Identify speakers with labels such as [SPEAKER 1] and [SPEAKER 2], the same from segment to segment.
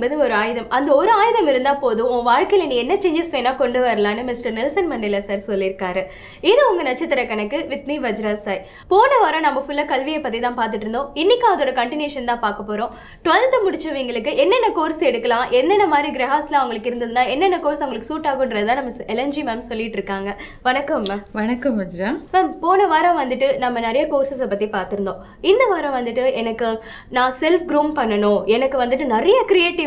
[SPEAKER 1] என்பது ஒரு ஆயுதம். அந்த ஒரு ஆயுதம் இருந்தா போதும். உன் வாழ்க்கையில நீ என்ன சேஞ்சஸ் வேணா கொண்டு வரலாம்னு மிஸ்டர் நெல்சன் மண்டேலா சார் சொல்லியிருக்காரு. இது உங்க நட்சத்திர கணக்கு வித் மீ வஜ்ரா சாய். போன வாரம் நம்ம ஃபுல்லா கல்வியை பத்தி தான் பார்த்துட்டு இருந்தோம். இன்னைக்கு அதோட கண்டினியூஷன் தான் பார்க்க போறோம். டுவெல்த் முடிச்சவங்களுக்கு என்னென்ன கோர்ஸ் எடுக்கலாம் என்னென்ன மாதிரி கிரகாஸ்லாம் அவங்களுக்கு இருந்ததுன்னா என்னென்ன கோர்ஸ் அவங்களுக்கு சூட் ஆகுன்றதா நம்ம எல்என்ஜி மேம் சொல்லிட்டு இருக்காங்க. வணக்கம் மேம்
[SPEAKER 2] வணக்கம் வஜ்ரா.
[SPEAKER 1] மேம் போன வாரம் வந்துட்டு நம்ம நிறைய கோர்சஸை பற்றி பார்த்துருந்தோம். இந்த வாரம் வந்துட்டு எனக்கு நான் செல்ஃப் க்ரூம் பண்ணணும். எனக்கு வந்துட்டு நிறைய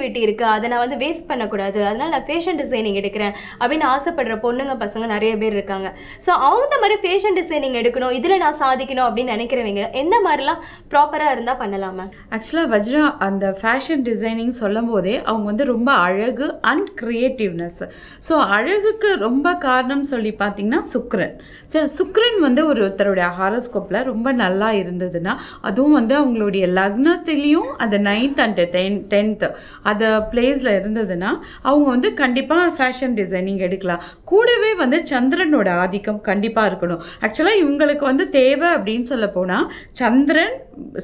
[SPEAKER 1] க்ரியேட்டிவிட்டி இருக்குது அதை நான் வந்து வேஸ்ட் பண்ணக்கூடாது. அதனால நான் ஃபேஷன் டிசைனிங் எடுக்கிறேன் அப்படின்னு ஆசைப்படுற பொண்ணுங்க பசங்க நிறைய பேர் இருக்காங்க. ஸோ அவங்க மாதிரி ஃபேஷன் டிசைனிங் எடுக்கணும் இதில் நான் சாதிக்கணும் அப்படின்னு நினைக்கிறவங்க எந்த மாதிரிலாம் ப்ராப்பராக இருந்தால் பண்ணலாம் மேம்
[SPEAKER 2] ஆக்சுவலாக வஜ்ரா அந்த ஃபேஷன் டிசைனிங் சொல்லும் போதே அவங்க வந்து ரொம்ப அழகு அண்ட் க்ரியேட்டிவ்னஸ் ஸோ அழகுக்கு ரொம்ப காரணம் சொல்லி பார்த்தீங்கன்னா சுக்ரன் ஸோ சுக்ரன் வந்து ஒருத்தருடைய ஹாரோஸ்கோப்பில் ரொம்ப நல்லா இருந்ததுன்னா அதுவும் வந்து அவங்களுடைய லக்னத்திலையும் அந்த நைன்த் அண்ட் டென் டென்த்து அந்த பிளேஸில் இருந்ததுன்னா அவங்க வந்து கண்டிப்பாக ஃபேஷன் டிசைனிங் எடுக்கலாம். கூடவே வந்து சந்திரனோட ஆதிக்கம் கண்டிப்பாக இருக்கணும். ஆக்சுவலாக இவங்களுக்கு வந்து தேவை அப்படின்னு சொல்ல போனால் சந்திரன்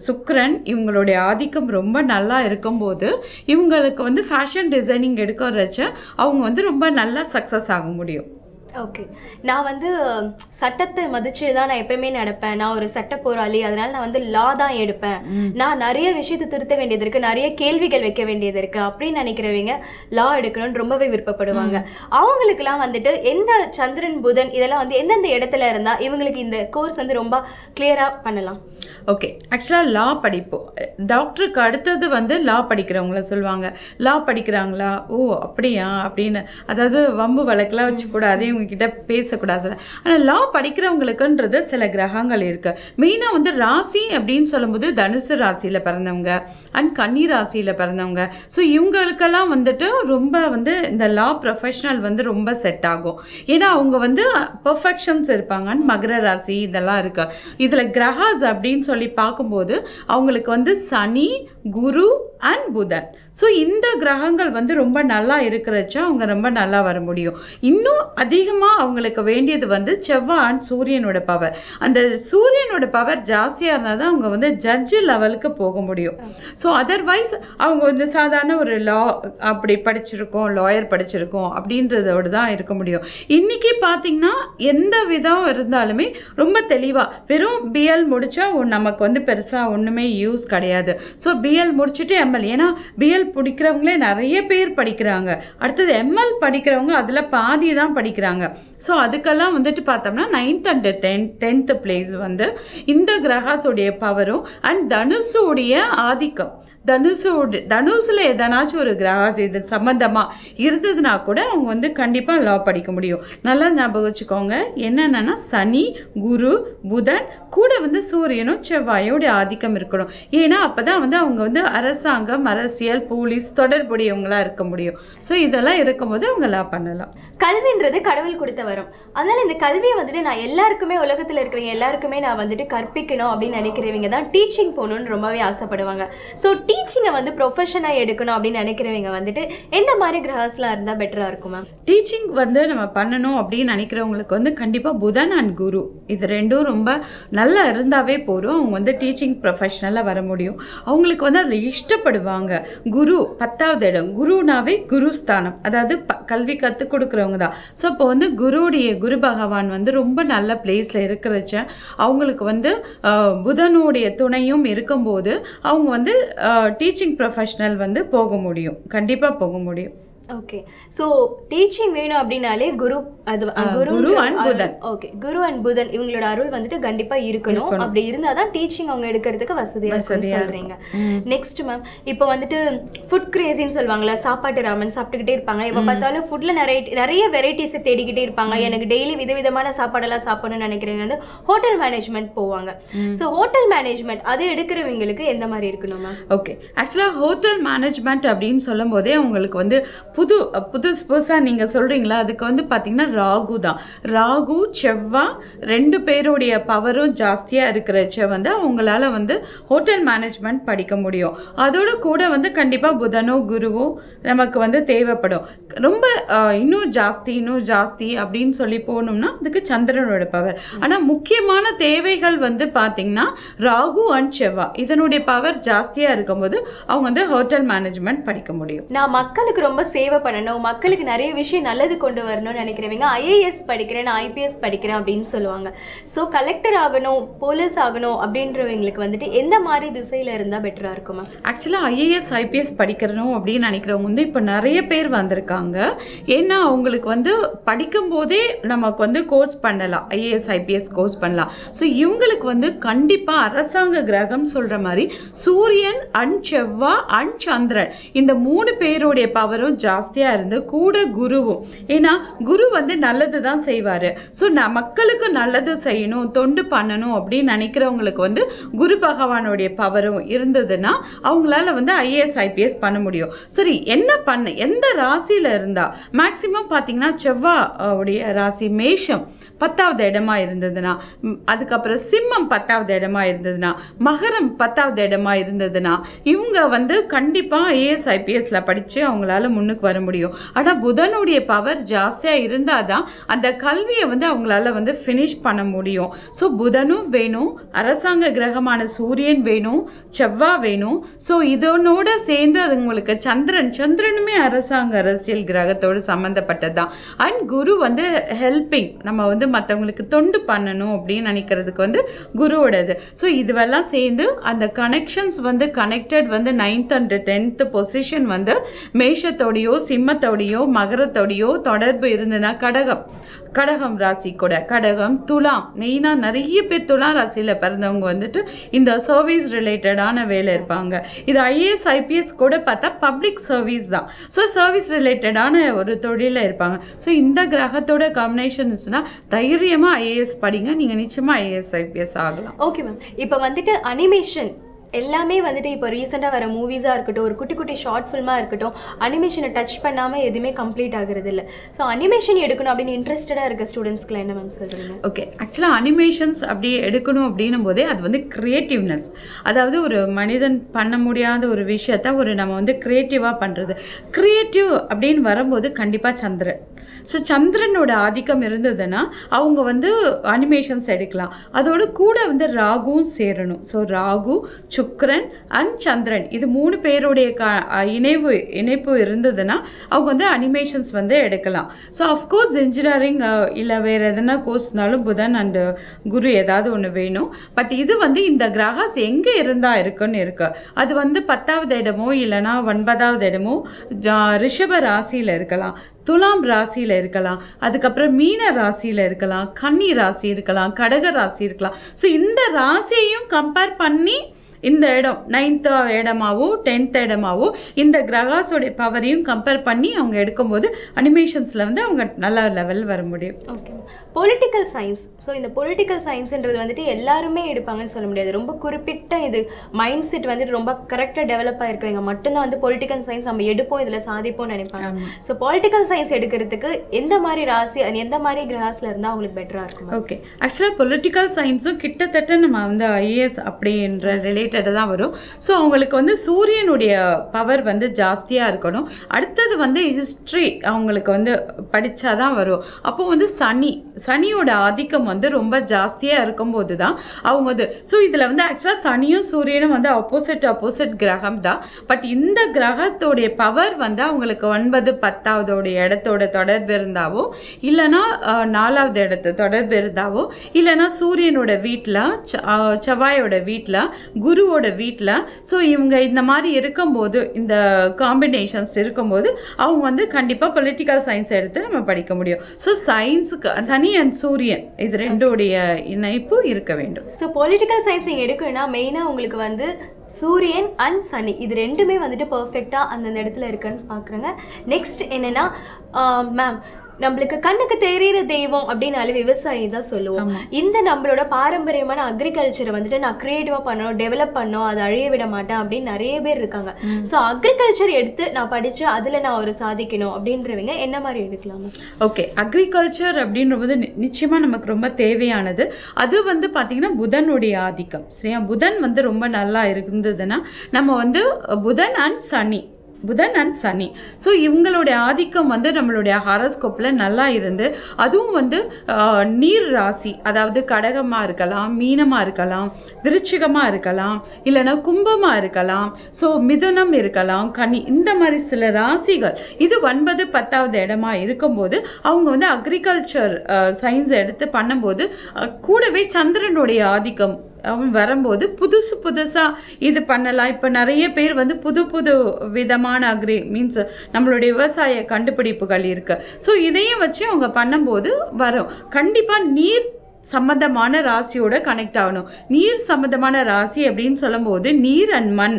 [SPEAKER 2] சுக்ரன் இவங்களுடைய ஆதிக்கம் ரொம்ப நல்லா இருக்கும்போது இவங்களுக்கு வந்து ஃபேஷன் டிசைனிங் எடுக்கிறச்ச அவங்க வந்து ரொம்ப நல்லா சக்ஸஸ் ஆக முடியும்.
[SPEAKER 1] ஓகே நான் வந்து சட்டத்தை மதிச்சு தான் நான் எப்பயுமே நடப்பேன். நான் ஒரு சட்ட போராளி. அதனால நான் வந்து லா தான் எடுப்பேன். நான் நிறைய விஷயத்தை திருத்த வேண்டியது இருக்கு. நிறைய கேள்விகள் வைக்க வேண்டியது இருக்கு. அப்படின்னு நினைக்கிறவங்க லா எடுக்கணும்னு ரொம்பவே விருப்பப்படுவாங்க. அவங்களுக்குலாம் வந்துட்டு எந்த சந்திரன் புதன் இதெல்லாம் வந்து எந்தெந்த இடத்துல இருந்தா இவங்களுக்கு இந்த கோர்ஸ் வந்து ரொம்ப கிளியரா பண்ணலாம்.
[SPEAKER 2] ஓகே ஆக்சுவலாக லா படிப்போம் டாக்டருக்கு அடுத்தது வந்து லா படிக்கிறவங்கள சொல்லுவாங்க. லா படிக்கிறாங்களா? ஓ அப்படியா? அப்படின்னு. அதாவது வம்பு வழக்கெல்லாம் வச்சுக்கூடாது. இவங்ககிட்ட பேசக்கூடாது. ஆனால் லா படிக்கிறவங்களுக்குன்றது சில கிரகங்கள் இருக்குது மெயினாக வந்து ராசி அப்படின்னு சொல்லும்போது தனுசு ராசியில் பிறந்தவங்க அண்ட் கன்னி ராசியில் பிறந்தவங்க. ஸோ இவங்களுக்கெல்லாம் வந்துட்டு ரொம்ப வந்து இந்த லா ப்ரொஃபஷனல் வந்து ரொம்ப செட் ஆகும். ஏன்னா அவங்க வந்து பர்ஃபெக்ஷன்ஸ் இருப்பாங்க. அண்ட் மகர ராசி இதெல்லாம் இருக்கு. இதில் கிரகாஸ் அப்படின்னு சொல்லி பார்க்கும்போது அவங்களுக்கு வந்து சனி குரு அண்ட் புதன். ஸோ இந்த கிரகங்கள் வந்து ரொம்ப நல்லா இருக்கிறச்ச அவங்க ரொம்ப நல்லா வர முடியும். இன்னும் அதிகமாக அவங்களுக்கு வேண்டியது வந்து செவ்வாய் அண்ட் சூரியனோட பவர் அந்த சூரியனோட பவர் ஜாஸ்தியாக இருந்தால் தான் அவங்க வந்து ஜட்ஜு லெவலுக்கு போக முடியும். ஸோ அதர்வைஸ் அவங்க வந்து சாதாரண ஒரு லா அப்படி படிச்சிருக்கோம் லாயர் படிச்சிருக்கோம் அப்படின்றதோடு தான் இருக்க முடியும். இன்றைக்கி பார்த்திங்கன்னா எந்த விதம் இருந்தாலுமே ரொம்ப தெளிவாக வெறும் பிஎல் முடித்தா நமக்கு வந்து பெருசாக ஒன்றுமே யூஸ் கிடையாது. ஸோ பிஎல் முடிச்சுட்டு எம்எல் ஏன்னா பிஎல் பிடிக்கிறவங்களே நிறைய பேர் படிக்கிறாங்க. அடுத்தது எம்எல் படிக்கிறவங்க அதில் பாதி தான் படிக்கிறாங்க. ஸோ அதுக்கெல்லாம் வந்துட்டு பார்த்தோம்னா ninth and ten tenth place வந்து இந்த கிரகாஸுடைய பவரும் அண்ட் தனுசுடைய ஆதிக்கம். தனுஷோடு தனுசில் எதனாச்சும் ஒரு கிரகாஸ் இது சம்மந்தமாக இருந்ததுன்னா கூட அவங்க வந்து கண்டிப்பாக லா படிக்க முடியும். நல்லா ஞாபகம் வச்சுக்கோங்க. என்னென்னா சனி குரு புதன் கூட வந்து சூரியனும் செவ்வாயோட ஆதிக்கம் இருக்கணும். ஏன்னா அப்போ தான் வந்து அவங்க வந்து அரசாங்கம் அரசியல் போலீஸ் தொடர்புடையவங்களாக இருக்க முடியும். ஸோ இதெல்லாம் இருக்கும்போது அவங்க லா பண்ணலாம்.
[SPEAKER 1] கல்வின்றது கடவுள் கொடுத்த வரும். அதனால் இந்த கல்வியை வந்துட்டு நான் எல்லாருக்குமே உலகத்தில் இருக்கிறவங்க எல்லாருக்குமே நான் வந்துட்டு கற்பிக்கணும் அப்படின்னு நினைக்கிறவங்க தான் டீச்சிங் போகணுன்னு ரொம்பவே ஆசைப்படுவாங்க. ஸோ டீச்சிங்கை வந்து ப்ரொஃபஷனாக எடுக்கணும் அப்படின்னு நினைக்கிறவங்க வந்துட்டு எந்த மாதிரி கிரகஸ்லாம் இருந்தால் பெட்டராக இருக்கும் மேம்
[SPEAKER 2] டீச்சிங் வந்து நம்ம பண்ணணும் அப்படின்னு நினைக்கிறவங்களுக்கு வந்து கண்டிப்பாக புதன் அண்ட் குரு. இது ரெண்டும் ரொம்ப நல்லா இருந்தாவே போதும். அவங்க வந்து டீச்சிங் ப்ரொஃபஷனலாக வர முடியும். அவங்களுக்கு வந்து அதில் இஷ்டப்படுவாங்க. குரு பத்தாவது இடம். குருனாவே குருஸ்தானம். அதாவது ப கல்வி கற்றுக் கொடுக்குறவங்க தான். ஸோ இப்போ வந்து குருடைய குரு பகவான் வந்து ரொம்ப நல்ல பிளேஸில் இருக்கிறச்ச அவங்களுக்கு வந்து புதனுடைய துணையும் இருக்கும்போது அவங்க வந்து டீச்சிங் ப்ரொஃபஷனல் வந்து போக முடியும். கண்டிப்பாக போக முடியும்.
[SPEAKER 1] ஓகே ஸோ டீச்சிங் வேணும் அப்படின்னாலே குரு அது
[SPEAKER 2] Guru and Budhan.
[SPEAKER 1] Okay Guru and Budhan இவங்களோட அருள் வந்துட்டு கண்டிப்பா இருக்கணும். அப்படி இருந்தாதான் தான் டீச்சிங் அவங்க எடுக்கிறதுக்கு வசதியா இருக்கும்னு
[SPEAKER 2] ம்.
[SPEAKER 1] நெக்ஸ்ட் மேம் இப்போ வந்துட்டு ஃபுட் கிரேசின்னு சொல்லுவாங்கல்ல சாப்பாட்டு ராமன் சாப்பிட்டுக்கிட்டே இருப்பாங்க. இப்போ பார்த்தாலும் ஃபுட்ல நிறைய நிறைய வெரைட்டிஸ் தேடிக்கிட்டே இருப்பாங்க. எனக்கு டெய்லி விதவிதமான சாப்பாடெல்லாம் சாப்பிடணும்னு நினைக்கிறவங்க வந்து ஹோட்டல் மேனேஜ்மெண்ட் போவாங்க. ஸோ ஹோட்டல் மேனேஜ்மெண்ட் அது எடுக்கிறவங்களுக்கு எந்த மாதிரி இருக்கணும் மேம்
[SPEAKER 2] ஓகே ஆக்சுவலாக ஹோட்டல் மேனேஜ்மெண்ட் அப்படின்னு சொல்லும் போதே அவங்களுக்கு வந்து புது புதுசு புதுசாக நீங்கள் சொல்கிறீங்களா அதுக்கு வந்து பார்த்தீங்கன்னா ராகு தான். ராகு செவ்வாய் ரெண்டு பேருடைய பவரும் ஜாஸ்தியாக இருக்கிறச்ச வந்து அவங்களால வந்து ஹோட்டல் மேனேஜ்மெண்ட் படிக்க முடியும். அதோட கூட வந்து கண்டிப்பாக புதனோ குருவோ நமக்கு வந்து தேவைப்படும். ரொம்ப இன்னும் ஜாஸ்தி இன்னும் ஜாஸ்தி அப்படின்னு சொல்லி போகணும்னா அதுக்கு சந்திரனோட பவர் ஆனால் முக்கியமான தேவைகள் வந்து பார்த்தீங்கன்னா ராகு அண்ட் செவ்வாய் இதனுடைய பவர் ஜாஸ்தியாக இருக்கும்போது அவங்க வந்து ஹோட்டல் மேனேஜ்மெண்ட் படிக்க முடியும்.
[SPEAKER 1] நான் மக்களுக்கு ரொம்ப சேவ் பண்ணணும். மக்களுக்கு நிறைய விஷயம் நல்லது கொண்டு வரணும்னு நினைக்கிறவங்க ஐஏஎஸ் படிக்கிறேன் நான் ஐபிஎஸ் படிக்கிறேன் அப்படின்னு சொல்லுவாங்க. ஸோ கலெக்டர் ஆகணும் போலீஸ் ஆகணும் அப்படின்றவங்களுக்கு வந்துட்டு எந்த மாதிரி திசையில இருந்தால் பெட்டரா இருக்குமா
[SPEAKER 2] ஆக்சுவலாக ஐஏஎஸ் ஐபிஎஸ் படிக்கிறணும் அப்படின்னு நினைக்கிறவங்க வந்து இப்போ நிறைய பேர் வந்திருக்காங்க. ஏன்னா அவங்களுக்கு வந்து படிக்கும்போதே நமக்கு வந்து கோர்ஸ் பண்ணலாம். ஐஏஎஸ் ஐபிஎஸ் கோர்ஸ் பண்ணலாம். ஸோ இவங்களுக்கு வந்து கண்டிப்பாக அரசாங்க கிரகம் சொல்கிற மாதிரி சூரியன் அண்ட் செவ்வா அண்ட் சந்திரன் இந்த மூணு பேருடைய பவரும் ஜாஸ்தியாக இருந்து கூட குருவும். ஏன்னா குரு வந்து நல்லது தான் செய்வார். ஸோ நான் மக்களுக்கு நல்லது செய்யணும் தொண்டு பண்ணணும் அப்படின்னு நினைக்கிறவங்களுக்கு வந்து குரு பகவானுடைய பவரும் இருந்ததுன்னா அவங்களால வந்து ஐஏஎஸ் ஐபிஎஸ் பண்ண முடியும். சரி என்ன பண்ண எந்த ராசியில் இருந்தால் மேக்சிமம் பார்த்தீங்கன்னா செவ்வாவுடைய ராசி மேஷம் பத்தாவது இடமா இருந்ததுன்னா அதுக்கப்புறம் சிம்மம் பத்தாவது இடமா இருந்ததுன்னா மகரம் பத்தாவது இடமா இருந்ததுன்னா இவங்க வந்து கண்டிப்பாக ஐஏஎஸ் ஐபிஎஸ்ல படித்து அவங்களால முன்னுக்கு வர முடியும். ஆனால் புதனுடைய பவர் ஜாஸ்தியாக இருந்தால் தான் அந்த கல்வியை வந்து அவங்களால வந்து ஃபினிஷ் பண்ண முடியும். ஸோ புதனும் வேணும் அரசாங்க கிரகமான சூரியன் வேணும் செவ்வாய் வேணும். ஸோ இதனோட சேர்ந்து அது உங்களுக்கு சந்திரன் சந்திரனுமே அரசாங்க அரசியல் கிரகத்தோடு சம்மந்தப்பட்டது தான் அண்ட் குரு வந்து ஹெல்பிங் நம்ம வந்து மற்றவங்களுக்கு தொண்டு பண்ணணும் அப்படின்னு நினைக்கிறதுக்கு வந்து குருவோடது. ஸோ இதுவெல்லாம் சேர்ந்து அந்த கனெக்ஷன்ஸ் வந்து கனெக்டட் வந்து நைன்த் அண்ட் டென்த்து பொசிஷன் வந்து மேஷத்தோடையோ சிம்மத்தோடையோ மகரத்தோடையோ தொடர்பு இருந்ததுன்னா கடகம். கடகம் ராசி கூட. கடகம் துலாம். மெயினாக நிறைய பேர் துலாம் ராசியில் பிறந்தவங்க வந்துட்டு இந்த சர்வீஸ் ரிலேட்டடான வேலை இருப்பாங்க. இது ஐஏஎஸ் ஐபிஎஸ் கூட பார்த்தா பப்ளிக் சர்வீஸ் தான். ஸோ சர்வீஸ் ரிலேட்டடான ஒரு தொழிலில் இருப்பாங்க. ஸோ இந்த கிரகத்தோட காம்பினேஷன்ஸ்னால் தைரியமாக ஐஏஎஸ் படிங்க. நீங்கள் நிச்சயமாக ஐஏஎஸ் ஐபிஎஸ் ஆகலாம்.
[SPEAKER 1] ஓகே மேம் இப்போ வந்துட்டு அனிமேஷன் எல்லாமே வந்துட்டு இப்போ ரீசெண்டாக வர மூவிஸாக இருக்கட்டும் ஒரு குட்டி குட்டி ஷார்ட் ஃபில்மாக இருக்கட்டும் அனிமேஷனை டச் பண்ணாமல் எதுவுமே கம்ப்ளீட் ஆகுறது இல்லை ஸோ அனிமேஷன் எடுக்கணும் அப்படின்னு இன்ட்ரெஸ்டடாக இருக்க ஸ்டூடெண்ட்ஸ்க்குலாம் என்ன மேம் சொல்கிறீங்க
[SPEAKER 2] ஓகே ஆக்சுவலாக அனிமேஷன்ஸ் அப்படி எடுக்கணும் அப்படின்னும் போதே அது வந்து க்ரியேட்டிவ்னஸ் அதாவது ஒரு மனிதன் பண்ண முடியாத ஒரு விஷயத்த ஒரு நம்ம வந்து க்ரியேட்டிவாக பண்ணுறது க்ரியேட்டிவ் அப்படின்னு வரும்போது கண்டிப்பாக சந்திரன். ஸோ சந்திரனோட ஆதிக்கம் இருந்ததுன்னா அவங்க வந்து அனிமேஷன்ஸ் எடுக்கலாம். அதோட கூட வந்து ராகுவும் சேரணும். So Rahu Shukran and Chandran. இது மூணு பேருடைய க இணைவு இணைப்பு இருந்ததுன்னா அவங்க வந்து அனிமேஷன்ஸ் வந்து எடுக்கலாம். ஸோ அஃப்கோர்ஸ் இன்ஜினியரிங் இல்லை வேறு எதனா கோர்ஸ்னாலும் புதன் அண்டு குரு ஏதாவது ஒன்று வேணும். பட் இது வந்து இந்த கிரகாஸ் எங்கே இருந்தால் இருக்குன்னு இருக்குது அது வந்து பத்தாவது இடமோ இல்லைன்னா ஒன்பதாவது இடமோ ரிஷப ராசியில் இருக்கலாம். துலாம் ராசியில் இருக்கலாம். அதுக்கப்புறம் மீன ராசியில் இருக்கலாம். கன்னி ராசி இருக்கலாம். கடக ராசி இருக்கலாம். ஸோ இந்த ராசியையும் கம்பேர் பண்ணி இந்த இடம் நைன்த்து இடமாவோ டென்த் இடமாவோ இந்த கிரகாஸோடைய பவரையும் கம்பேர் பண்ணி அவங்க எடுக்கும்போது அனிமேஷன்ஸில் வந்து அவங்க நல்ல லெவல் வர முடியும்.
[SPEAKER 1] ஓகே பொலிட்டிக்கல் சயின்ஸ் ஸோ இந்த பொலிட்டிக்கல் சயின்ஸ்ன்றது வந்துட்டு எல்லாருமே எடுப்பாங்கன்னு சொல்ல முடியாது. ரொம்ப குறிப்பிட்ட இது மைண்ட் செட் வந்துட்டு ரொம்ப கரெக்டாக டெவலப் ஆயிருக்கவங்க மட்டும்தான் வந்து பொலிட்டிக்கல் சயின்ஸ் நம்ம எடுப்போம் இதில் சாதிப்போம்னு நினைப்பாங்க. ஸோ பொலிட்டிக்கல் சயின்ஸ் எடுக்கிறதுக்கு எந்த மாதிரி ராசி அது எந்த மாதிரி கிரகாஸில் இருந்தால் அவங்களுக்கு பெட்டராக இருக்கும்?
[SPEAKER 2] ஓகே ஆக்சுவலாக பொலிட்டிக்கல் சயின்ஸும் கிட்டத்தட்ட நம்ம வந்து ஐஏஎஸ் அப்படின்ற ரிலேட்டடாக தான் வரும். ஸோ அவங்களுக்கு வந்து சூரியனுடைய பவர் வந்து ஜாஸ்தியாக இருக்கணும். அடுத்தது வந்து ஹிஸ்ட்ரி அவங்களுக்கு வந்து படித்தாதான் வரும். அப்போ வந்து சனி சனியோட ஆதிக்கம் வந்து வந்து ரொம்ப ஜாஸ்தியாக இருக்கும்போது தான் அவங்க வந்து ஸோ இதில் வந்து ஆக்சுவலாக சனியும் சூரியனும் வந்து ஆப்போசிட் ஆப்போசிட் கிரகம் தான் பட் இந்த கிரகத்தோடைய பவர் வந்து அவங்களுக்கு ஒன்பது பத்தாவதோடைய இடத்தோட தொடர்பு இருந்தாவோ இல்லைன்னா நாலாவது இடத்து தொடர்பு இருந்தாவோ இல்லைன்னா சூரியனோட வீட்டில் செவ்வாயோட வீட்டில் குருவோட வீட்டில் ஸோ இவங்க இந்த மாதிரி இருக்கும்போது இந்த காம்பினேஷன்ஸ் இருக்கும்போது அவங்க வந்து கண்டிப்பாக பொலிட்டிக்கல் சயின்ஸ் எடுத்து நம்ம படிக்க முடியும். ஸோ சயின்ஸுக்கு சனி அண்ட் சூரியன் இது ரெண்டுடைய இணைப்பு இருக்க வேண்டும்.
[SPEAKER 1] ஸோ பொலிட்டிக்கல் சயின்ஸ் நீங்கள் எடுக்கணும்னா மெயினாக உங்களுக்கு வந்து சூரியன் அண்ட் சனி. இது ரெண்டுமே வந்துட்டு பர்ஃபெக்டாக அந்தந்த இடத்துல இருக்குன்னு பார்க்குறேங்க நெக்ஸ்ட் என்னென்னா மேம் நம்மளுக்கு கண்ணுக்கு தெரியிற தெய்வம் அப்படின்னாலே விவசாயி தான் சொல்லுவோம். இந்த நம்மளோட பாரம்பரியமான அக்ரிகல்ச்சரை வந்துட்டு நான் கிரியேட்டிவா பண்ணணும் டெவலப் பண்ணணும் அதை அழிய விட மாட்டேன் அப்படின்னு நிறைய பேர் இருக்காங்க. ஸோ அக்ரிகல்ச்சர் எடுத்து நான் படிச்சு அதுல நான் ஒரு சாதிக்கணும் அப்படின்றவங்க என்ன மாதிரி எடுக்கலாமா?
[SPEAKER 2] ஓகே அக்ரிகல்ச்சர் அப்படின்றது நி- நிச்சயமா நமக்கு ரொம்ப தேவையானது. அது வந்து பாத்தீங்கன்னா புதனுடைய ஆதிக்கம். சரியா? புதன் வந்து ரொம்ப நல்லா இருந்ததுன்னா நம்ம வந்து புதன் அண்ட் சனி. புதன் அண்ட் சனி. ஸோ இவங்களுடைய ஆதிக்கம் வந்து நம்மளுடைய ஹாரோஸ்கோப்பில் நல்லா இருந்து அதுவும் வந்து நீர் ராசி அதாவது கடகமாக இருக்கலாம் மீனமாக இருக்கலாம் விருச்சிகமாக இருக்கலாம் இல்லைன்னா கும்பமாக இருக்கலாம் ஸோ மிதுனம் இருக்கலாம் கனி இந்த மாதிரி சில ராசிகள் இது ஒன்பது பத்தாவது இடமா இருக்கும்போது அவங்க வந்து அக்ரிகல்ச்சர் சயின்ஸ் எடுத்து பண்ணும்போது கூடவே சந்திரனுடைய ஆதிக்கம் அவன் வரும்போது புதுசு புதுசாக இது பண்ணலாம். இப்போ நிறைய பேர் வந்து புது புது விதமான அக்ரி மீன்ஸ் நம்மளுடைய விவசாய கண்டுபிடிப்புகள் இருக்குது ஸோ இதையும் வச்சு அவங்க பண்ணும்போது வரும். கண்டிப்பாக நீர் சம்பந்தமான ராசியோட கனெக்ட் ஆகணும். நீர் சம்பந்தமான ராசி அப்படின்னு சொல்லும்போது நீர் அண்ட் மண்.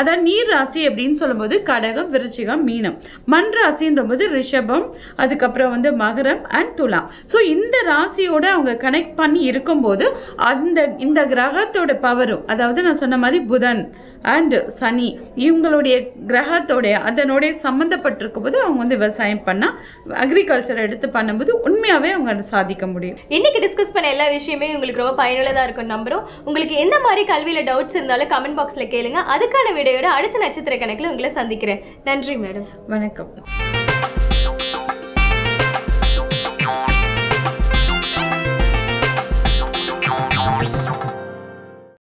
[SPEAKER 2] அதாவது நீர் ராசி அப்படின்னு சொல்லும்போது கடகம் விருச்சிகம் மீனம். மண் ராசின்ற போது ரிஷபம் அதுக்கப்புறம் வந்து மகரம் அண்ட் துலாம். ஸோ இந்த ராசியோட அவங்க கனெக்ட் பண்ணி இருக்கும்போது அந்த இந்த கிரகத்தோட பவரும் அதாவது நான் சொன்ன மாதிரி புதன் அண்ட் சனி இவங்களுடைய கிரகத்தோடைய அதனோடைய சம்மந்தப்பட்டிருக்கும் போது அவங்க வந்து விவசாயம் பண்ணால் அக்ரிகல்ச்சர் எடுத்து பண்ணும்போது உண்மையாகவே அவங்க அதை சாதிக்க முடியும்.
[SPEAKER 1] இன்னைக்கு டிஸ்கஸ் பண்ண எல்லா விஷயமே உங்களுக்கு ரொம்ப பயனுள்ளதா இருக்கும் நம்புறோம். உங்களுக்கு எந்த மாதிரி கல்வியில டவுட்ஸ் இருந்தாலும் கமெண்ட் பாக்ஸ்ல கேளுங்க. அதுக்கான வீடியோட அடுத்த நட்சத்திர கணக்குல உங்களை சந்திக்கிறேன். நன்றி மேடம்
[SPEAKER 2] வணக்கம்.